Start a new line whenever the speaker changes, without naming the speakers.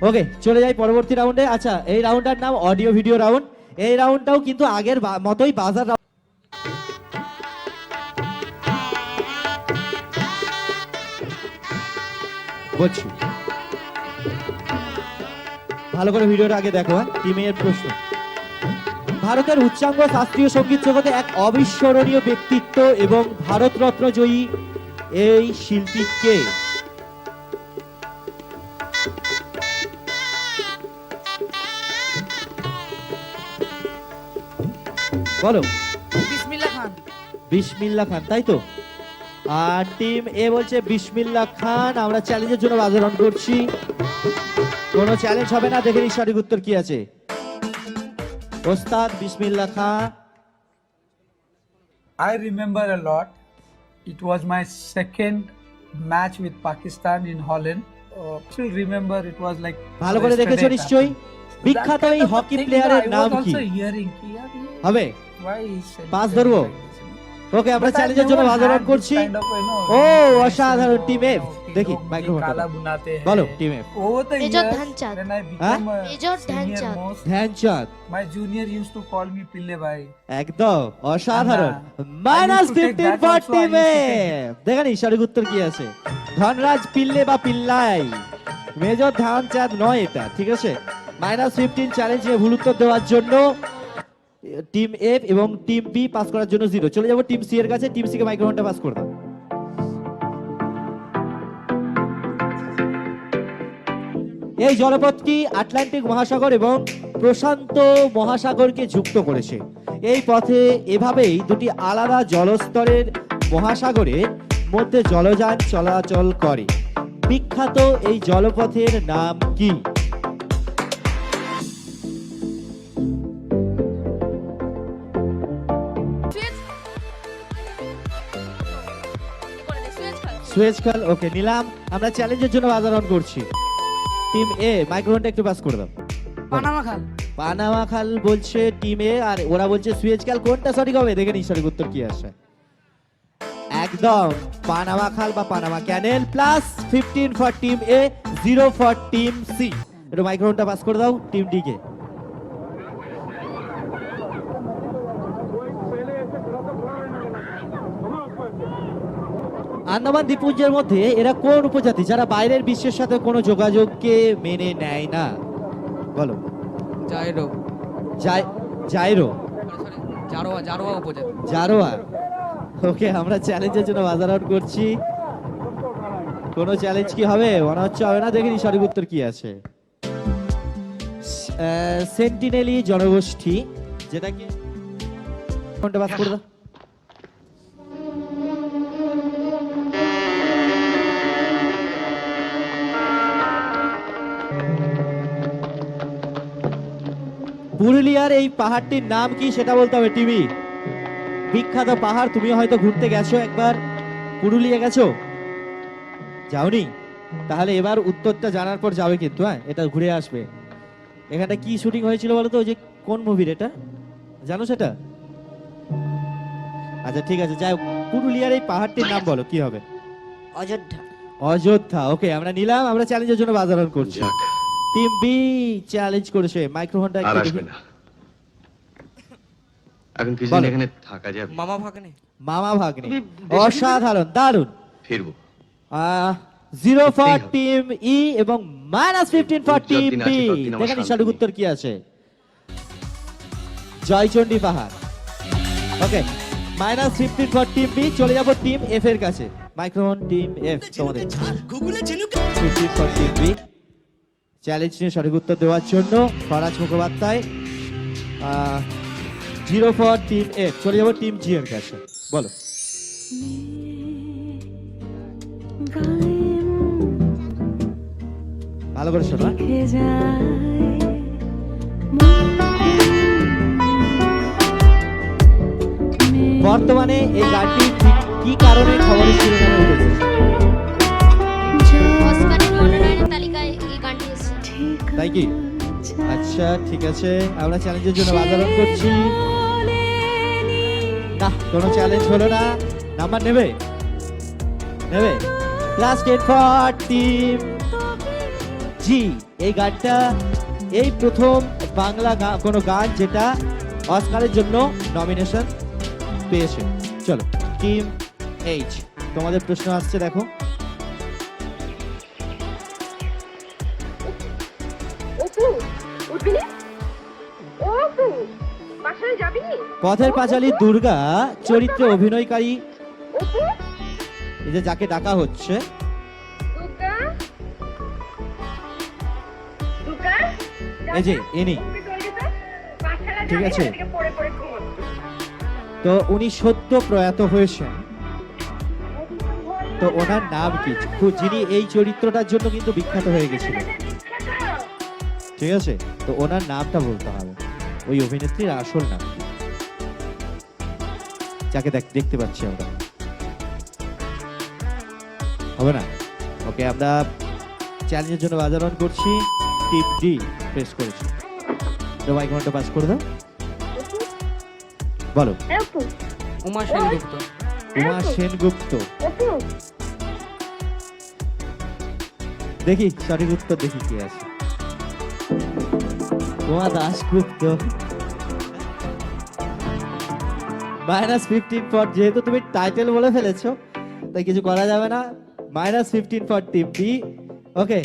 ওকে চলে যাই পরবর্তী রাউন্ডে আচ্ছা এই রাউন্ডটার নাম অডিও ভিডিও রাউন্ড এই রাউন্ডটাও কিন্তু আগের মতোই বাজার বলছি। ভালো করে ভিডিওটা আগে দেখো হ্যাঁ? টিমের প্রশ্ন। ভারতের উচ্চাঙ্গ শাস্ত্রীয় সংগীত জগতে এক অবিস্মরণীয় ব্যক্তিত্ব এবং ভারতরত্ন জয়ী এই শিল্পী কে? বলো।
বিসমিল্লা খান।
বিসমিল্লা খান তাই তো? আর টিম এ বলছে বিসমিল্লা খান আমরা চ্যালেঞ্জের জন্য বাজার অন করছি। কোনো চ্যালেঞ্জ হবে না দেখে নিই সঠিক উত্তর কি আছে। ওস্তাদ বিসমিল্লা খান।
I remember a lot. It was my second match with Pakistan in Holland. Uh, still remember it was like
ভালো করে দেখেছ নিশ্চয়ই? বিখ্যাত এই হকি প্লেয়ারের নাম কি? হবে?
পাস
ওকে আমরা চ্যালেঞ্জের জন্য করছি। ও অসাধারণ
টিম এফ
দেখি বলো টিম
এফ ও
তো
ধ্যানচাঁদ।
হ্যাঁ?
Dhyanchand.
Dhyanchand.
My junior use to call me Pillay ভাই
একদম অসাধারণ। মাইনাস
15
ফর টিম এফ উত্তর কি আছে? ধনরাজ পিল্লে বা পিল্লাই মেজর ধ্যানচাঁদ নয় এটা ঠিক আছে? মাইনাস ফিফটিন চ্যালেঞ্জে ভুল উত্তর দেওয়ার জন্য টিম এফ এবং টিম বি পাস করার জন্য জিরো চলে যাব টিম সি এর কাছে টিম সি কে মাইক্রোফোনটা পাস করে এই জলপথটি আটলান্টিক মহাসাগর এবং প্রশান্ত মহাসাগরকে যুক্ত করেছে। এই পথে এভাবেই দুটি আলাদা জলস্তরের মহাসাগরের মধ্যে জলযান চলাচল করে। বিখ্যাত এই জলপথের নাম কি? সুয়েজ খাল ওকে নিলাম। আমরা চ্যালেঞ্জের জন্য বাজার অন করছি। টিম এ মাইক্রোফোনটা একটু পাস করে দাও।
পানামা খাল।
পানামা খাল বলছে টিমে আর ওরা বলছে সুয়েজ খাল। কোনটা? সঠিক হবে দেখে নিই সঠিক উত্তর কি আসে। একদম পানামা খাল বা Panama canal plus fifteen for team A zero for team C একটু মাইক্রোফোনটা পাস করে দাও টিম ডি কে। আন্দামান দ্বীপপুঞ্জের মধ্যে এরা কোন উপজাতি? যারা বাইরের বিশ্বের সাথে কোনো যোগাযোগকে মেনে নেয় না। বলো।
জাইরো।
জাই জাইরো?
জারোয়া জারোয়া উপজাতি।
জারোয়া? ওকে আমরা চ্যালেঞ্জের জন্য বাজার আউট করছি। কোনো চ্যালেঞ্জ কি হবে? মনে হচ্ছে হবে না। দেখিনি সঠিক উত্তর কি আছে? সেন্টিনেলি জনগোষ্ঠী যেটাকে কোনটা বাস করে দাও পুরুলিয়ার এই পাহাড়টির নাম কি সেটা বলতে হবে টিভি। বিখ্যাত পাহাড় তুমি হয়তো ঘুরতে গেছো একবার। পুরুলিয়া গেছো? যাওনি? তাহলে এবার উত্তরটা জানার পর যাবে কিন্তু হ্যাঁ? এটা ঘুরে আসবে। এখানটা কি শুটিং হয়েছিল বলো তো? ওই যে কোন মুভির এটা? জানো সেটা? আচ্ছা ঠিক আছে যাই হোক, পুরুলিয়ার এই পাহাড়টির নাম বলো কি হবে?
অযোধ্যা।
অযোধ্যা ওকে আমরা নিলাম আমরা চ্যালেঞ্জের জন্য বাজারণ করছি। টিম বি চ্যালেঞ্জ করেছে। মাইক্রোফোনটা
আর
একটু
আসবে না। এখন কিছুদিন এখানে থাকা যাবে
মামা ভাগ্নে।
মামা ভাগ্নে। অসাধারণ দারুণ।
ফিরবো।
জিরো ফর টিম ই এবং minus fifteen for team B দেখেন সঠিক উত্তর কি আছে? Joychandi Pahar. Okay minus fifteen for team B চলে যাব টিম এফ এর কাছে। মাইক্রোফোন টিম এফ তোমাদের fifteen for team B challenge নিয়ে সঠিক উত্তর দেওয়ার জন্য Faraz Mukhopadhyay zero for team F চলে যাব টিম জি এর কাছে। বলো। ভালো করে শোনো হ্যাঁ? বর্তমানে এই গানটি কি কারণে তাই কি? আচ্ছা ঠিক আছে। আমরা চ্যালেঞ্জের জন্য বাজারণ করছি। না কোনো চ্যালেঞ্জ হলো না। নাম্বার নেবে? নেবে? Class ten for team G এই গানটা, এই প্রথম বাংলা কোনো গান যেটা অস্কারের জন্য নমিনেশন পেয়েছে। চলো টিম এইচ তোমাদের প্রশ্ন আসছে, দেখো। পথের পাঁচালী দুর্গা চরিত্রে অভিনয়কারী। এই যে যাকে ডাকা হচ্ছে। এই যে ইনি। ঠিক আছে। তো উনি সদ্য প্রয়াত হয়েছেন। তো ওনার নাম কি? যিনি এই চরিত্রটার জন্য কিন্তু বিখ্যাত হয়ে গেছিলেন। ঠিক আছে? তো ওনার নামটা বলতে হবে। ওই অভিনেত্রীর আসল নাম। যাকে দেখ- দেখতে পাচ্ছি আমরা। হবে না? ওকে আমরা চ্যালেঞ্জের জন্য বাজার অন করছি। টিপ ডি প্রেস করেছি। তো মাইক ঘণ্টা পাস করে দাও। বলো।
উমা সেনগুপ্ত।
উমা সেনগুপ্ত। দেখি সঠিক উত্তর দেখি কি আছে। Uma Dasgupta minus fifteen for যেহেতু তুমি টাইটেল বলে ফেলেছো, তাই কিছু করা যাবে না। Minus fifteen for team B okay